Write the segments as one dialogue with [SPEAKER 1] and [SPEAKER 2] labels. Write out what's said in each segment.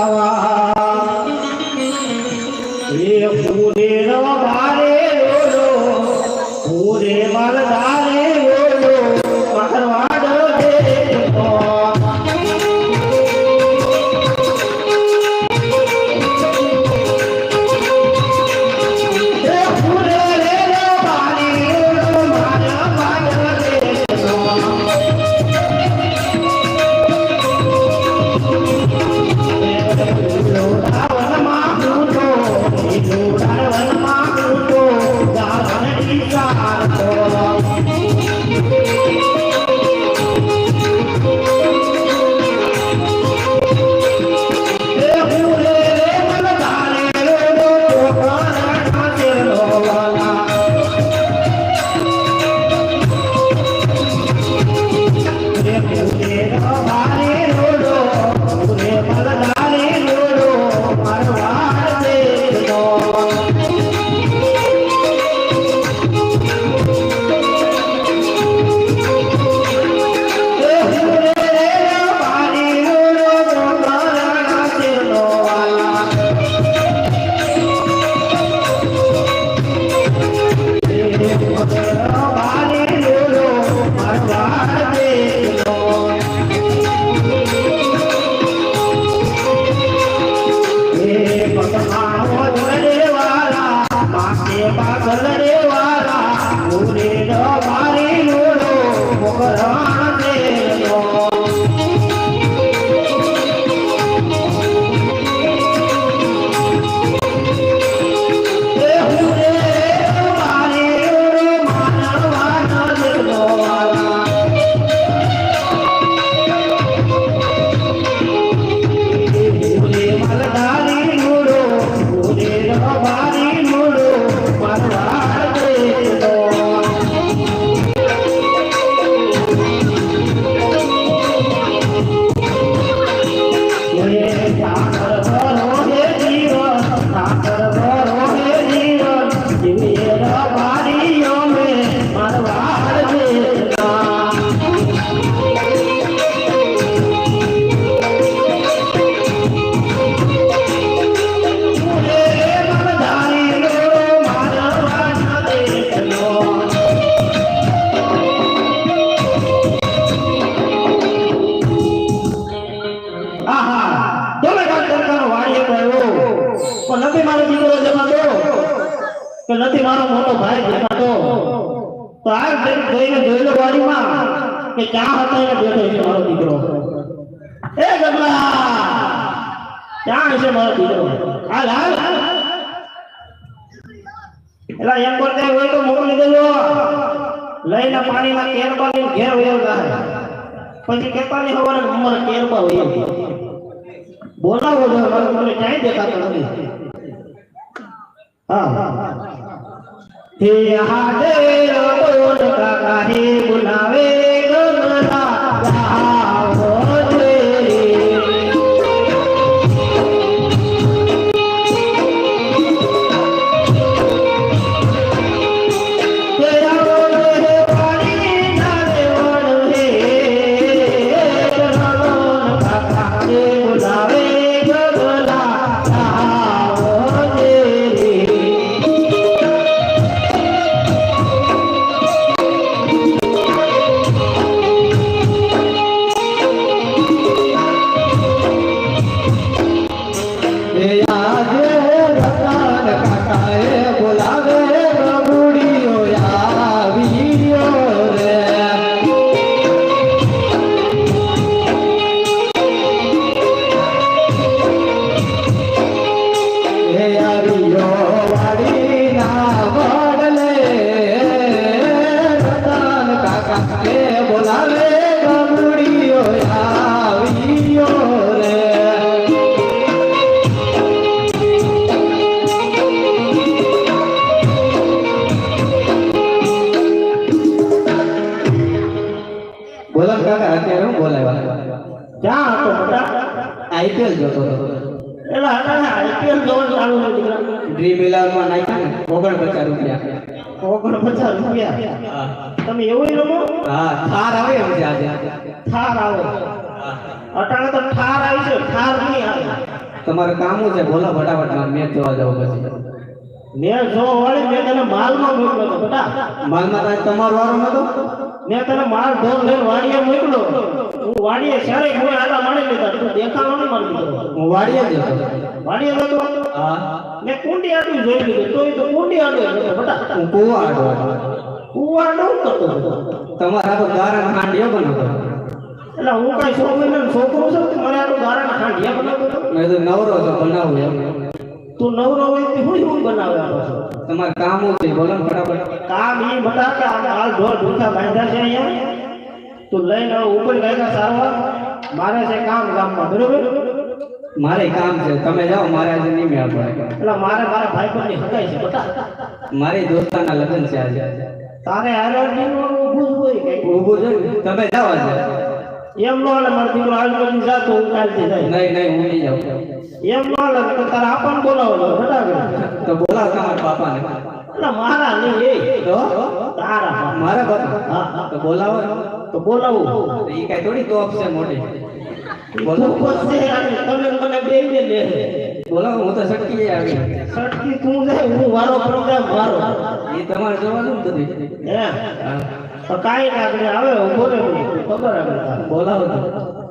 [SPEAKER 1] બોલાવા એ પૂરે રવારે ઓલો પૂરે મરદારે बासलरे वारा पूरे નથી મારો દીકરો જમાતો કે નથી મારો મોટો ભાઈ જમાતો તો આ જઈને જોયેલો વાડીમાં કે ક્યાં હતા એને બેઠો છે મારો દીકરો? એ ગમલા ક્યાં છે મારો દીકરો? હાલ હાલ. એલા એમ કરતે હોય તો મોકલી લીધેલો લઈને પાણીમાં કેર પાણી ઘેર વયો જાય. પછી કેતાની ખબર ઉંમર કેરબા વયો બોલાવો જો મને ક્યાંય દેખાતો નથી. હા. હે હાડે બોલ કાકા હે બોલાવે. બોલાવે બોલો અત્યારે હું બોલાવ્યા
[SPEAKER 2] ક્યાં હતો બેટા
[SPEAKER 1] આઈપીએલ જોતો હતો.
[SPEAKER 2] એલા હતા આઈપીએલ જોવા ચાલુ છે
[SPEAKER 1] ડ્રીમ ઇલેવનમાં નાખ્યા ને ઓગણપચાસ રૂપિયા.
[SPEAKER 2] ઓગણ પચાસ રૂપિયા તમે એવું રમો?
[SPEAKER 1] હા થાર આવે એમ છે આજે.
[SPEAKER 2] થાર આવે. અટાણે તો ઠાર આવી છે ઠાર નહીં આવે.
[SPEAKER 3] તમારે કામ છે? બોલો ફટાફટ મેચ જોવા જાવ પછી
[SPEAKER 1] મેં જો વાળી મેં તને માલમાં મૂક્યો હતો બેટા.
[SPEAKER 3] માલમાં તમારો વારો નતો
[SPEAKER 1] મેં તને માલ ઢોર લઈને વાડીએ મોકલો. હું વાડીએ ક્યારે કોઈ આડા માણી લીધા. તું દેખાડો નહીં મારી
[SPEAKER 3] હું વાડીએ જ
[SPEAKER 1] વાડીએ જતો
[SPEAKER 3] હા.
[SPEAKER 1] મેં કુંડી આડું જોઈ લીધું. તો એ તો કુંડી આડું બટા
[SPEAKER 3] હું કુવા આડો.
[SPEAKER 1] કુવા નો કરતો
[SPEAKER 3] તમારા તો ખાંડ એ બનાવતો.
[SPEAKER 1] એટલે હું કઈ છોકરી ને છોકરો છું મને આડું ગારણ ખાંડિયા બનાવતો?
[SPEAKER 3] મેં તો નવરો છો બનાવું એમ.
[SPEAKER 1] તું નવરો હોય તો હું હું બનાવે પાછો
[SPEAKER 3] તમારે કામું છે? બોલો ફટાફટ.
[SPEAKER 1] કામ એ બતા કે આ હાલ ઢોર ઢૂંઠા બાંધ્યા છે અહીંયા. તું લઈને ઉપર ગયા સારવાર મારે છે કામ ગામમાં બરોબર?
[SPEAKER 3] મારે કામ છે. તમે જાઓ મારે આજે નહીં મેળ પડે.
[SPEAKER 1] એટલે મારે મારા ભાઈ બંધની હકાઈ છે બતા
[SPEAKER 3] મારી દોસ્તાના લગ્ન છે આજે.
[SPEAKER 1] તારે હારે દીનું ઊભું હોય કંઈક.
[SPEAKER 3] ઊભું છે તમે જાઓ આજે.
[SPEAKER 1] એમ નો હાલે મારો દીકરો હાલ પછી જાતો હું કાલથી જાય.
[SPEAKER 3] નહીં નહીં હું નહીં જાઉં.
[SPEAKER 1] એમ નો હાલે તો તારે આપણ બોલાવો છો બરાબર?
[SPEAKER 3] તો બોલાવો તમારા પાપાને
[SPEAKER 1] એટલે મારા નહીં એ.
[SPEAKER 3] તો?
[SPEAKER 1] તારા
[SPEAKER 3] મારા બાપા?
[SPEAKER 1] હા
[SPEAKER 3] તો બોલાવો.
[SPEAKER 1] તો બોલાવું.
[SPEAKER 3] એ કઈ થોડી તો છે મોટી.
[SPEAKER 1] તું
[SPEAKER 3] બોલાવો.
[SPEAKER 1] તમે મને બે લે
[SPEAKER 3] બોલાવો હું તો શક્તિ આવી.
[SPEAKER 1] સટકી તું જાય હું વારો પ્રોગ્રામ વારો.
[SPEAKER 3] એ તમારે જોવાનું નથી
[SPEAKER 1] હે?
[SPEAKER 3] હા.
[SPEAKER 1] તો કાંઈ ના આવે ઊભો રે ખબર તારે.
[SPEAKER 3] બોલાવો.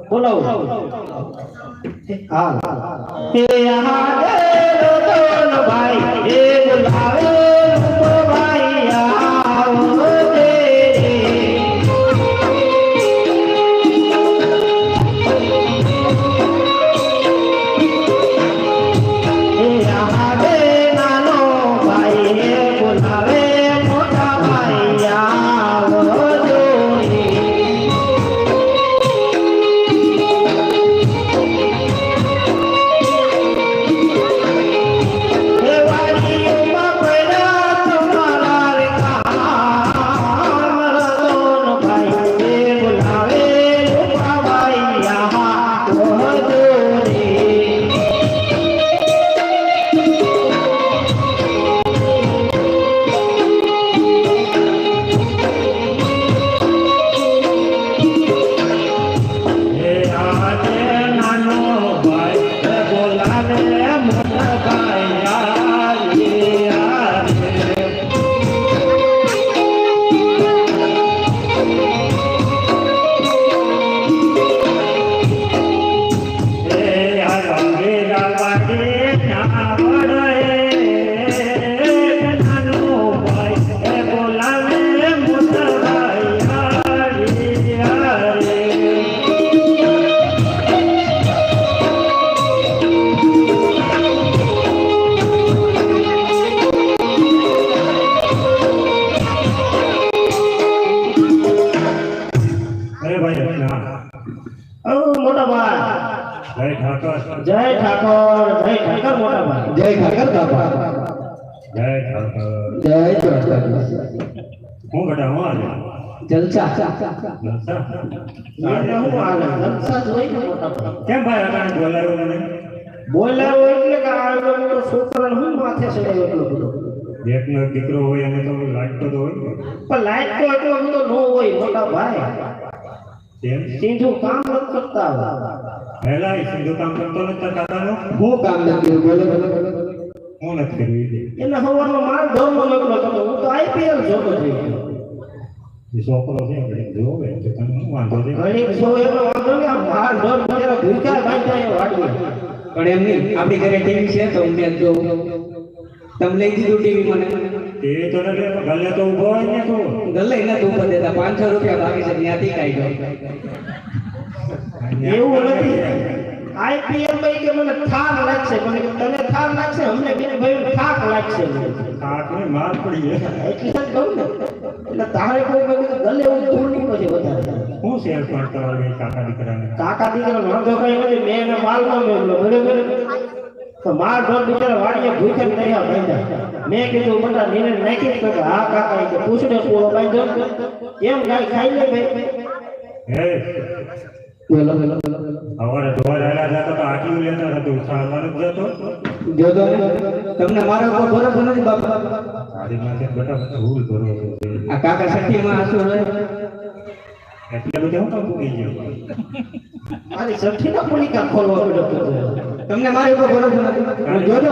[SPEAKER 1] બોલાવો. હા. એ આ ભાઈ. એ બોલાવે મોટા ભાઈ મોટા ભાઈ.
[SPEAKER 4] જય ઠાકર
[SPEAKER 1] જય ઠાકોર જય ઠાકર મોટા ભાઈ.
[SPEAKER 3] જય ઠાકર. બાપા
[SPEAKER 4] જય ઠાકર.
[SPEAKER 3] જય દ્વારકાધીશ.
[SPEAKER 4] હું બેટા હું આજે?
[SPEAKER 3] જલસા.
[SPEAKER 4] જલસા?
[SPEAKER 1] હું હાલે જલસા જ હોય ને મોટા ભાઈ.
[SPEAKER 4] કેમ ભાઈ અટાણે બોલાવ્યો મને?
[SPEAKER 1] બોલાવો એટલે કે આ લોકો હું માથે ચડાવ્યો એટલો બધો.
[SPEAKER 4] એકનો દીકરો હોય તો લાગતો તો હોય.
[SPEAKER 1] પણ લાઈટ તો એટલો બધો ન હોય મોટા ભાઈ. સીધું કામ નથી કરતા
[SPEAKER 4] પહેલા એ કામ કરતો નથી કાકાનો
[SPEAKER 3] હું કામ નથી બોલો
[SPEAKER 4] હું નથી કર્યું
[SPEAKER 1] એને સવારનો માલ ધોરનો નીકળો હતો હું તો આઈપીએલ જોતો થઈ ગયો
[SPEAKER 4] એ છોકરો છે ઘડીક જોવે તો તને શું વાંધો છે
[SPEAKER 1] સો એટલો વાંધો ને આમ માલ ભૂખ્યા બાંધ્યા
[SPEAKER 3] પણ એમની આપણી ઘરે ટીવી છે તો મેચ તમે લઈ દીધું ટીવી મને.
[SPEAKER 4] એ તો નથી ગલ્લે તો ઊભો હોય ને તું.
[SPEAKER 3] ગલ્લે નથી ઉપર દેતા પાંચસો રૂપિયા બાકી છે ત્યાંથી કાઢ્યો
[SPEAKER 1] એવું નથી. આઈપીએમ ભાઈ કે મને થાક લાગશે મને તને થાક લાગશે અમને બે ભાઈ થાક લાગશે.
[SPEAKER 4] કાકને માર પડી જાય
[SPEAKER 1] એટલે જ કહું ને. એટલે તારે કોઈ ભાઈ ગલે હું ધૂળ નહીં પછી વધારે.
[SPEAKER 4] હું શેર કરતો કાકા દીકરાને?
[SPEAKER 1] કાકા દીકરા વાંધો કઈ મેં એને માલ ન મેળવ્યો બરોબર? તો માર ઢોર બિચારા વાડીએ ભૂખે તૈયાર બાંધ્યા મેં કીધું બધા નીને નાખી તો હા કાકા એ કે પૂછડે પૂરો બાંધ્યો કેમ ગાય ખાઈ લે ભાઈ.
[SPEAKER 4] હે?
[SPEAKER 3] બોલો. બોલો
[SPEAKER 4] જતો તો આટલું લેતા હતો જતો
[SPEAKER 3] જોજો તમને મારા ભરોસો નથી બાપા.
[SPEAKER 4] તારી માથે બેટા ભૂલ ભરો
[SPEAKER 3] આ કાકા સખીમાં આંસુ રહે
[SPEAKER 4] એટલે બધે હું કામ ઉગી ગયો?
[SPEAKER 1] મારી સઠ્ઠી ના પુલિકા ખોલવા પડ્યો
[SPEAKER 3] તમને મારી ઉપર ભરોસો નથી
[SPEAKER 4] જોજો.